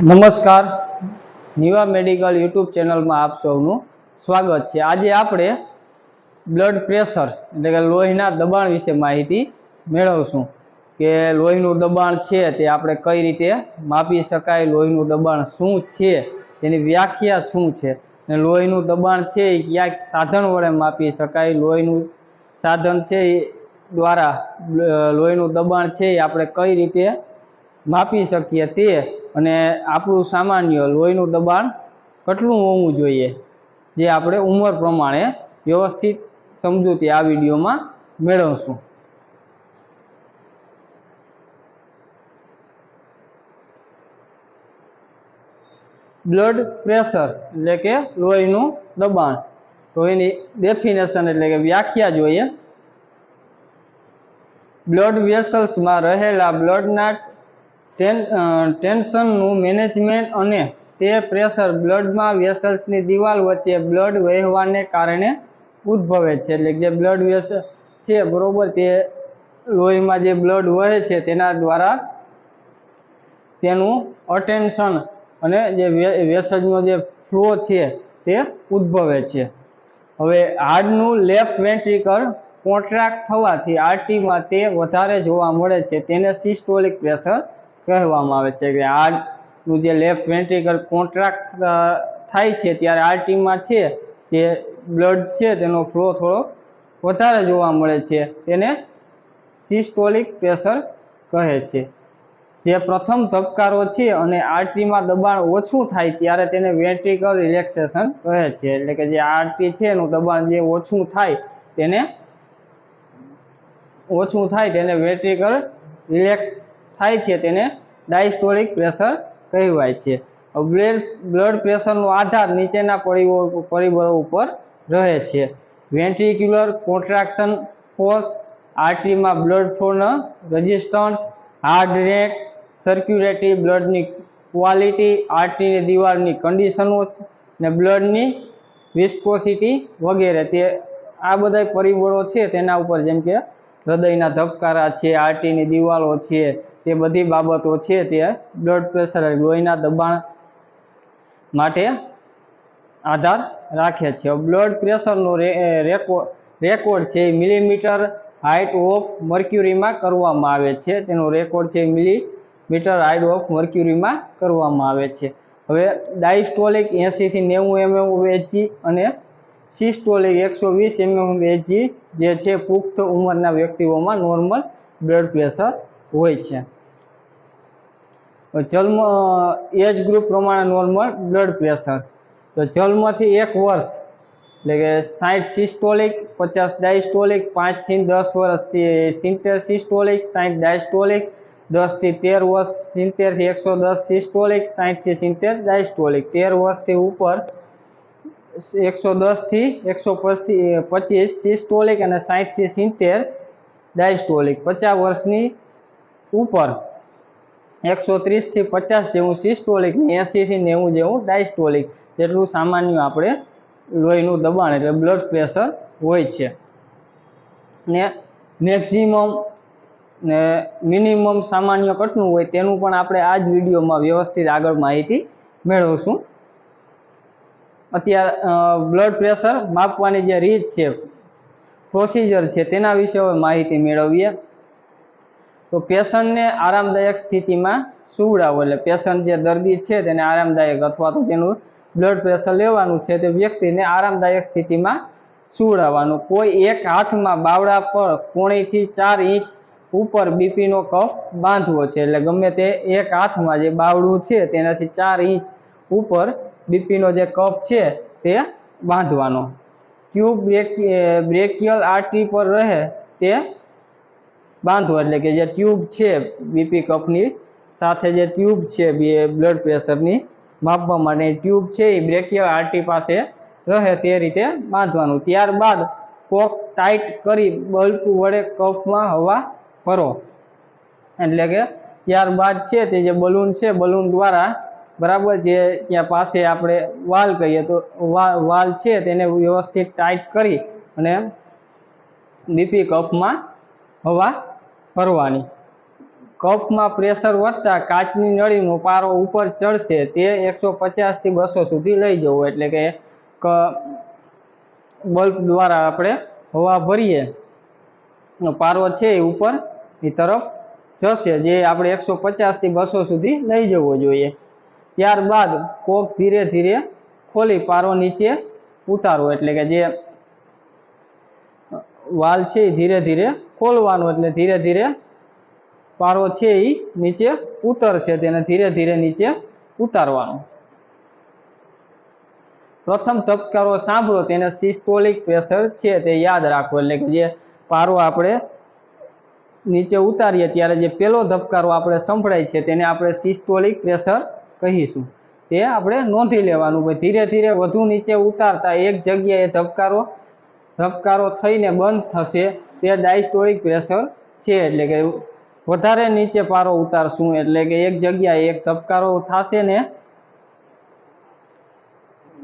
નમસ્કાર. Niva medical YouTube ચેનલમાં આપ સૌનું સ્વાગત છે. આજે આપણે બ્લડ પ્રેશર એટલે કે લોહીના દબાણ વિશે માહિતી મેળવશું કે લોહીનું દબાણ છે તે આપણે કઈ રીતે માપી શકાય, લોહીનું દબાણ શું છે, તેની વ્યાખ્યા શું છે અને લોહીનું દબાણ છે એ ક્યાંક સાધન વડે માપી શકાય, લોહીનું સાધન છે એ દ્વારા લોહીનું દબાણ છે એ આપણે કઈ રીતે માપી શકીએ તે અને આપણું સામાન્ય લોહીનું દબાણ કેટલું હોવું જોઈએ, જે આપણે ઉંમર પ્રમાણે વ્યવસ્થિત સમજૂતી આ વિડીયોમાં મેળવશું. બ્લડ પ્રેશર એટલે કે લોહીનું દબાણ. એની ડેફિનેશન એટલે કે વ્યાખ્યા જોઈએ. બ્લડ વેસલ્સમાં રહેલા બ્લડના ટેન્શનનું મેનેજમેન્ટ અને તે પ્રેશર બ્લડમાં વેસલ્સની દિવાલ વચ્ચે બ્લડ વહેવાને કારણે ઉદ્ભવે છે. એટલે જે બ્લડ વેસલ છે, બરોબર, તે લોહીમાં જે બ્લડ વહે છે, તેના દ્વારા તેનું અટેન્શન અને જે વેસજનો જે ફ્લો છે, તે ઉદ્ભવે છે. હવે હાર્ટનું લેફ્ટ વેન્ટ્રિકલ કોન્ટ્રાક્ટ થવાથી આરટીમાં તે વધારે જોવા મળે છે. તેને સિસ્ટોલિક પ્રેશર કહેવામાં આવે છે કે હાર્ટનું જે લેફ્ટ વેન્ટ્રિકલ કોન્ટ્રાક્ટ થાય છે ત્યારે આરટીમાં છે તે બ્લડ છે તેનો ફ્લો થોડો વધારે જોવા મળે છે તેને સિસ્ટોલિક પ્રેશર કહે છે. જે પ્રથમ ધબકારો છે અને આર્ટરીમાં દબાણ ઓછું થાય ત્યારે તેને વેન્ટ્રિકલ રિલેક્સેશન કહે છે. એટલે કે જે આર્ટરી છે એનું દબાણ જે ઓછું થાય તેને ઓછું થાય તેને વેન્ટ્રિકલ રિલેક્સ થાય છે તેને ડાયસ્ટોલિક પ્રેશર કહેવાય છે. બ્લડ બ્લડ પ્રેશરનો આધાર નીચેના પરિબળો ઉપર રહે છે. વેન્ટ્રિક્યુલર કોન્ટ્રાક્શન ફોર્સ આર્ટરીમાં બ્લડ ફ્લોનો રેઝિસ્ટન્સ હાર્ટ રેટ સર્ક્યુલેટરી બ્લડની ક્વોલિટી આર્ટરીની દિવાલની કન્ડિશનો ને બ્લડની વિસ્કોસિટી વગેરે. તે આ બધા પરિબળો છે તેના ઉપર જેમ કે હૃદયના ધબકારા છે આર્ટરીની દિવાલો છે તે બધી બાબતો છે તે બ્લડ પ્રેશર લોહીના દબાણ માટે આધાર રાખે છે. બ્લડ પ્રેશરનો રેકોર્ડ રેકોર્ડ છે મિલીમીટર હાઇટ ઓફ મર્ક્યુરીમાં કરવામાં આવે છે. તેનો રેકોર્ડ છે મિલીમીટર હાઇટ ઓફ મર્ક્યુરીમાં કરવામાં આવે છે. હવે ડાયસ્ટોલિક એંસીથી નેવું એમએમ વેચી અને સિસ્ટોલિક એકસો વીસ એમએમ વેચી જે છે પુખ્ત ઉંમરના વ્યક્તિઓમાં નોર્મલ બ્લડ પ્રેશર હોય છે. જન્મ એજ ગ્રુપ પ્રમાણે નોર્મલ બ્લડ પ્રેશર તો જન્મથી એક વર્ષ, એટલે કે સાઠ સિસ્ટોલિક પચાસ ડાયસ્ટોલિક પાંચથી દસ વર્ષ સિત્તેર સિસ્ટોલિક સાઠ ડાયસ્ટોલિક દસથી તેર વર્ષ સિત્તેરથી એકસો દસ સિસ્ટોલિક સાઠથી સિત્તેર ડાયસ્ટોલિક તેર વર્ષથી ઉપર એકસો દસથી એકસો પચીસ સિસ્ટોલિક અને સાઠથી સિત્તેર ડાયસ્ટોલિક પચાસ વર્ષની ઉપર. એકસો ત્રીસથી પચાસ જેવું સિસ્ટોલિક ને એંસીથી નેવું જેવું ડાયસ્ટોલિક જેટલું સામાન્ય આપણે લોહીનું દબાણ એટલે બ્લડ પ્રેશર હોય છે. ને મેક્સિમમ ને મિનિમમ સામાન્ય કેટલું હોય તેનું પણ આપણે આ જ વિડીયોમાં વ્યવસ્થિત આગળ માહિતી મેળવશું. અત્યારે બ્લડ પ્રેશર માપવાની જે રીત છે પ્રોસિજર છે, તેના વિશે હવે માહિતી મેળવીએ. તો પેશન્ટને આરામદાયક સ્થિતિમાં સુવડાવો. એટલે પેશન્ટ જે દર્દી છે તેને આરામદાયક અથવા તો તેનું બ્લડ પ્રેશર લેવાનું છે તે વ્યક્તિને આરામદાયક સ્થિતિમાં સુવડાવવાનું. કોઈ એક હાથમાં બાવડા પર કોણીથી ચાર ઇંચ ઉપર બીપીનો કફ બાંધવો છે. એટલે ગમે તે એક હાથમાં જે બાવડું છે તેનાથી ચાર ઇંચ ઉપર બીપીનો જે કફ છે તે બાંધવાનો. ટ્યુબ બ્રેકિયલ આર્ટરી પર રહે તે બાંધવો એટલે કે જે ટ્યુબ છે બીપી કફની સાથે જે ટ્યુબ છે બે બ્લડ પ્રેશરની માપવા માટે ટ્યુબ છે એ બ્રેકિયલ આર્ટી પાસે રહે તે રીતે બાંધવાનું. ત્યારબાદ કોક ટાઈટ કરી બલ્બ વડે કફમાં હવા ભરો. એટલે કે ત્યારબાદ છે તે જે બલૂન છે બલૂન દ્વારા બરાબર જે ત્યાં પાસે આપણે વાલ કહીએ તો વાલ છે તેને વ્યવસ્થિત ટાઈટ કરી અને બીપી કપમાં હવા ભરવાની કપમાં પ્રેશર વધતા કાચની નળીનો પારો ઉપર ચડશે તે એકસો પચાસથી બસો સુધી લઈ જવું, એટલે કે ક- બલ્બ દ્વારા આપણે હવા ભરીએ. પારો છે એ ઉપર એ તરફ જશે, જે આપણે એકસો પચાસથી બસો સુધી લઈ જવો જોઈએ. ત્યારબાદ કોક ધીરે ધીરે ખોલી પારો નીચે ઉતારવો એટલે કે જે વાલ છે એ ધીરે ધીરે ખોલવાનો એટલે ધીરે ધીરે પારો છે એ નીચે ઉતરશે તેને ધીરે ધીરે નીચે ઉતારવાનો. પ્રથમ ધબકારો સાંભળો તેને સિસ્ટોલિક પ્રેશર છે તે યાદ રાખવો એટલે કે જે પારો આપણે નીચે ઉતારીએ ત્યારે જે પેલો ધબકારો આપણે સંભળાય છે તેને આપણે સિસ્ટોલિક પ્રેશર કહીશું. તે આપણે નોંધી લેવાનું ભાઈ ધીરે ધીરે વધુ નીચે ઉતારતા એક જગ્યાએ ધબકારો ધબકારો થઈને બંધ થશે તે ડાયસ્ટોલિક પ્રેશર છે, એટલે કે વધારે નીચે પારો ઉતારશું, એટલે કે એક જગ્યાએ એક ધબકારો થશે ને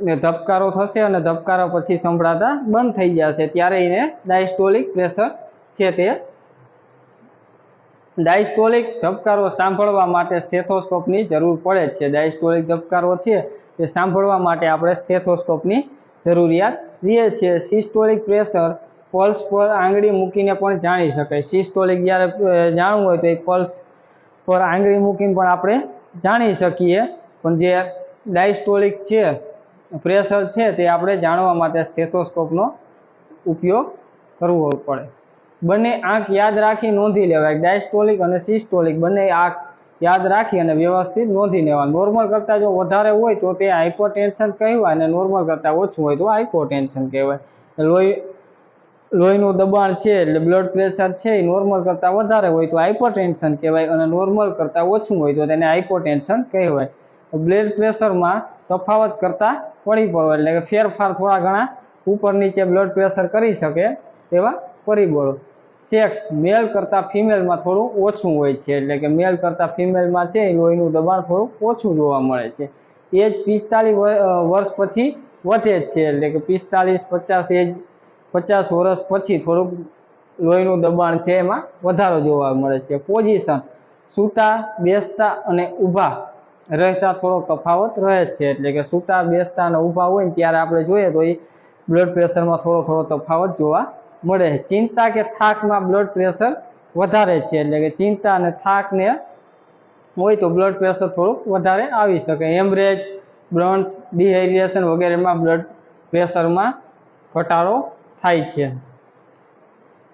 ને ધબકારો થશે અને ધબકારા પછી સંભળાતા બંધ થઈ જશે. ત્યારે એને ડાયસ્ટોલિક પ્રેશર છે તે. ડાયસ્ટોલિક ધબકારો સાંભળવા માટે સ્ટેથોસ્કોપની જરૂર પડે છે. ડાયસ્ટોલિક ધબકારો છે તે સાંભળવા માટે આપણે સ્ટેથોસ્કોપની જરૂરિયાત રહે છે સિસ્ટોલિક પ્રેશર પલ્સ પર આંગળી મૂકીને પણ જાણી શકાય. સિસ્ટોલિક જ્યારે જાણવું હોય તો એ પલ્સ પર આંગળી મૂકીને પણ આપણે જાણી શકીએ. પણ જે ડાયસ્ટોલિક છે, પ્રેશર છે તે આપણે જાણવા માટે સ્ટેથોસ્કોપનો ઉપયોગ કરવો પડે. બંને આંખ યાદ રાખી નોંધી લેવાય. ડાયસ્ટોલિક અને સિસ્ટોલિક બંને આંખ યાદ રાખી અને વ્યવસ્થિત નોંધી લેવાનું. નોર્મલ કરતાં જો વધારે હોય તો તે હાઇપોટેન્શન કહેવાય અને નોર્મલ કરતાં ઓછું હોય તો હાઇપોટેન્શન કહેવાય. લોહી લોહીનું દબાણ છે એટલે બ્લડ પ્રેશર છે એ નોર્મલ કરતાં વધારે હોય તો હાઇપોટેન્શન કહેવાય અને નોર્મલ કરતાં ઓછું હોય તો તેને હાઇપોટેન્શન કહેવાય. બ્લડ પ્રેશરમાં તફાવત કરતાં પડી પડો એટલે કે ફેરફાર થોડા ઘણા ઉપર નીચે બ્લડ પ્રેશર કરી શકે એવા પરિબળો. સેક્સ મેલ કરતાં ફિમેલમાં થોડું ઓછું હોય છે એટલે કે મેલ કરતાં ફિમેલમાં છે એ લોહીનું દબાણ થોડું ઓછું જોવા મળે છે. એજ પિસ્તાલીસ વર્ષ પછી વધે છે એટલે કે પિસ્તાલીસ, પચાસ એજ પચાસ વર્ષ પછી થોડુંક લોહીનું દબાણ છે એમાં વધારો જોવા મળે છે. પોઝિશન સૂતા, બેસતા અને ઊભા રહેતા થોડો તફાવત રહે છે. એટલે કે સૂતા, બેસતા અને ઊભા હોય ને ત્યારે આપણે જોઈએ તો એ બ્લડ પ્રેશરમાં થોડો થોડો તફાવત જોવા મળે છે. ચિંતા કે થાકમાં બ્લડ પ્રેશર વધારે છે. એટલે કે ચિંતા અને થાકને હોય તો બ્લડ પ્રેશર થોડુંક વધારે આવી શકે. હેમરેજ બ્રન્સ ડિહાઇડ્રેશન વગેરેમાં બ્લડ પ્રેશરમાં ઘટાડો થાય છે.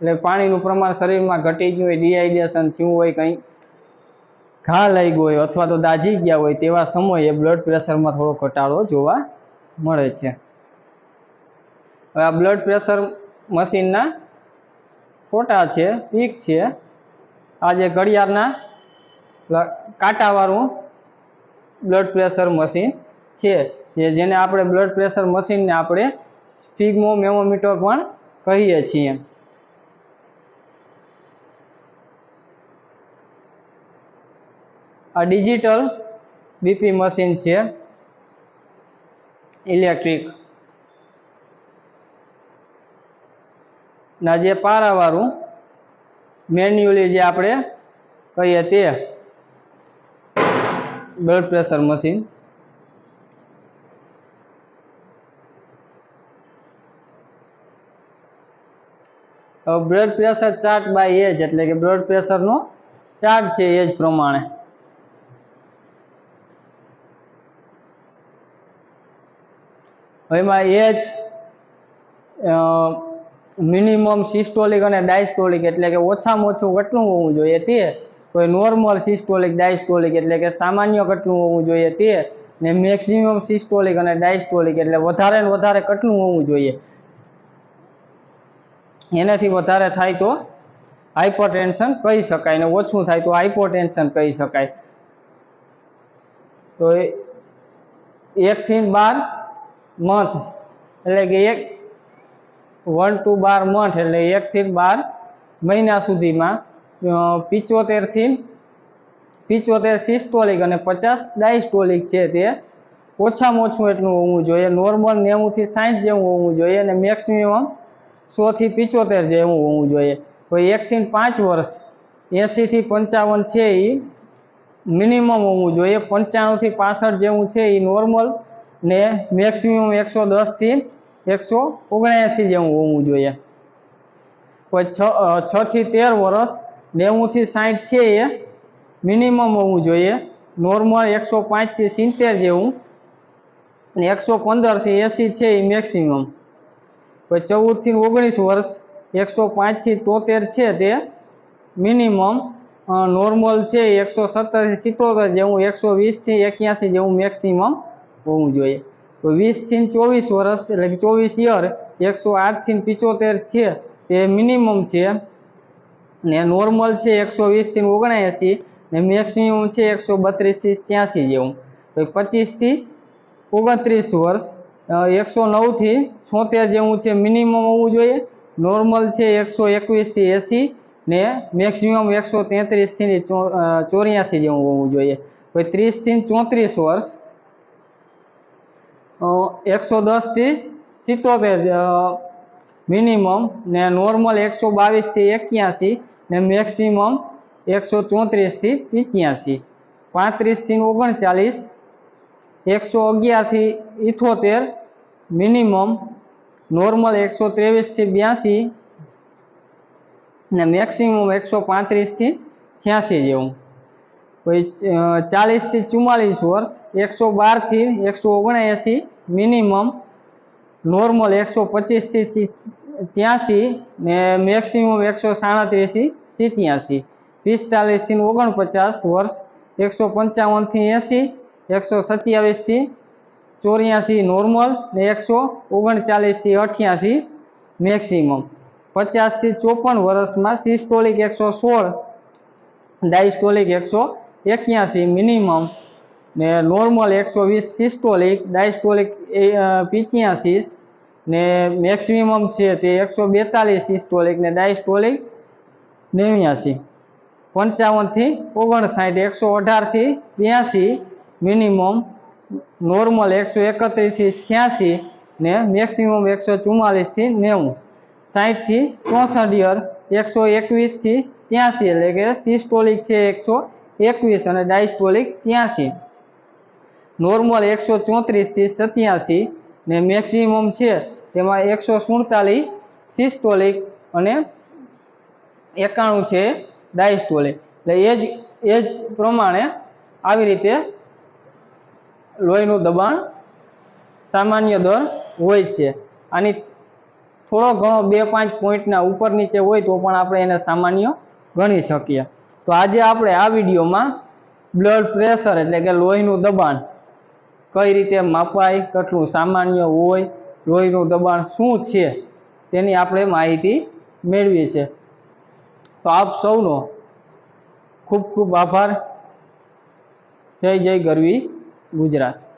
એટલે પાણીનું પ્રમાણ શરીરમાં ઘટી ગયું હોય ડિહાઇડ્રેશન થયું હોય કંઈ, ઘા લઈ ગયો હોય અથવા તો દાઝી ગયા હોય તેવા સમયે બ્લડ પ્રેશરમાં થોડો ઘટાડો જોવા મળે છે. હવે આ બ્લડ પ્રેશર મશીનના ફોટા છે પીક છે. આ જે ઘડિયાળના કાંટાવાળું બ્લડ પ્રેશર મશીન છે, જે જેને આપણે બ્લડ પ્રેશર મશીનને આપણે સ્પિગ્મો મેમોમીટર પણ કહીએ છીએ. આ ડિજિટલ બીપી મશીન છે. ઇલેક્ટ્રિક. ના, જે પારાવાળું મેન્યુઅલી જે આપણે કહીએ તે. Blood pressure machine. Blood pressure chart by age એટલે કે બ્લડ પ્રેશરનો ચાર્ટ છે એજ પ્રમાણે. એમાં એજ મિનિમમ સિસ્ટોલિક અને ડાયસ્ટોલિક એટલે કે ઓછામાં ઓછું કેટલું હોવું જોઈએ તે? કોઈ નોર્મલ સિસ્ટોલિક ડાયસ્ટોલિક એટલે કે સામાન્ય કેટલું હોવું જોઈએ તે? ને મેક્સિમમ સિસ્ટોલિક અને ડાયસ્ટોલિક એટલે વધારે ને વધારે કેટલું હોવું જોઈએ? એનાથી વધારે થાય તો હાઇપરટેન્શન કહી શકાય ને ઓછું થાય તો હાઇપોટેન્શન કહી શકાય. તો એકથી બાર મંથ એટલે કે એક વન ટુ બાર મંથ એટલે એકથી બાર મહિના સુધીમાં પિચોતેરથી પિચોતેર સિસ્ટોલિક અને પચાસ ડાયસ્ટોલિક છે તે, ઓછામાં ઓછું એટલું હોવું જોઈએ. નોર્મલ નેવુંથી સાઠ જેવું હોવું જોઈએ અને મેક્સિમમ સોથી પિચોતેર જેવું હોવું જોઈએ. તો એકથી પાંચ વર્ષ એંસીથી પંચાવન છે એ મિનિમમ હોવું જોઈએ. પંચાણુંથી પાસઠ જેવું છે એ નોર્મલ ને મેક્સિમમ એકસો દસથી એકસો ઓગણએંસી જેવું હોવું જોઈએ. પછી છ થી તેર વર્ષ નેવુંથી સાઠ છે એ મિનિમમ હોવું જોઈએ. નોર્મલ એકસો પાંચથી સિત્તેર જેવું, ને એકસો પંદરથી એંસી છે એ મેક્સિમમ પછી ચૌદથી ઓગણીસ વર્ષ, એકસો પાંચથી તોતેર છે તે મિનિમમ નોર્મલ છે એકસો સત્તરથી સિત્તોતેર જેવું એકસો વીસથી એક્યાસી જેવું મેક્સિમમ હોવું જોઈએ. તો વીસથી ચોવીસ વર્ષ એટલે કે ચોવીસ યર એકસો આઠથી પિચોતેર છે તે મિનિમમ છે. ને નોર્મલ છે એકસો વીસથી ઓગણએંસી, ને મેક્સિમમ છે એકસો બત્રીસથી છ્યાસી જેવું. તો પચીસથી ઓગણત્રીસ વર્ષ એકસો નવથી છોતેર જેવું છે મિનિમમ હોવું જોઈએ. નોર્મલ છે એકસો એકવીસથી એંસી ને મેક્સિમમ એકસો તેત્રીસથી ચોર્યાસી જેવું હોવું જોઈએ. પછી ત્રીસથી ચોત્રીસ વર્ષ એકસો દસથી સિત્તોતેર મિનિમમ ને નોર્મલ એકસો બાવીસથી એક્યાસી ને મેક્સિમમ એકસો ચોત્રીસથી પિચ્યાસી. પાંત્રીસથી ઓગણચાલીસ, એકસો અગિયારથી ઇઠોતેર મિનિમમ નોર્મલ એકસો ત્રેવીસથી બ્યાસી ને મેક્સિમમ એકસો પાંત્રીસથી છ્યાસી જેવું. પછી ચાલીસથી ચુમ્માલીસ વર્ષ, એકસો બારથી એકસો ઓગણએંસી મિનિમમ નોર્મલ એકસો પચીસથી ત્યાંસી ને મેક્સિમમ એકસો સાડત્રીસથી સિત્યાસી. પિસ્તાલીસથી ઓગણપચાસ વર્ષ, એકસો પંચાવનથી એંસી, એકસો સત્યાવીસથી ચોર્યાસી નોર્મલ ને એકસો ઓગણચાલીસથી અઠ્યાસી મેક્સિમમ પચાસથી ચોપન વર્ષમાં સિસ્ટોલિક એકસો સોળ ડાયસ્ટોલિક એકસો એક્યાસી મિનિમમ ને નોર્મલ એકસો વીસ સિસ્ટોલિક ડાયસ્ટોલિક પિત્યાસી ને મેક્સિમમ છે તે એકસો બેતાલીસ સિસ્ટોલિક ને ડાયસ્ટોલિક નેવ્યાસી. પંચાવનથી ઓગણસાઠ, એકસો અઢારથી બ્યાસી મિનિમમ નોર્મલ એકસો એકત્રીસથી છ્યાસી ને મેક્સિમમ એકસો ચુમ્માલીસથી નેવું. સાઠથી ચોસઠ યર એકસો એકવીસથી ત્યાંસી એટલે કે સિસ્ટોલિક છે એકસો એકવીસ અને ડાયસ્ટોલિક ત્યાંસી. નોર્મલ એકસો ચોત્રીસથી સત્યાસી ને મેક્સિમમ છે તેમાં એકસો સુડતાલીસ સિસ્ટોલિક અને એકાણું છે ડાયસ્ટોલિક એટલે એ જ એ જ પ્રમાણે આવી રીતે લોહીનું દબાણ સામાન્ય દર હોય છે. આની થોડો ઘણો બે પાંચ પોઈન્ટના ઉપર નીચે હોય તો પણ આપણે એને સામાન્ય ગણી શકીએ. તો આજે આપણે આ વિડીયોમાં બ્લડ પ્રેશર એટલે કે લોહીનું દબાણ કઈ રીતે માપાય, કેટલું સામાન્ય હોય, લોહીનું દબાણ શું છે તેની આપણે માહિતી મેળવી છે તો આપ સૌનો ખૂબ ખૂબ આભાર. જય જય ગરવી ગુજરાત.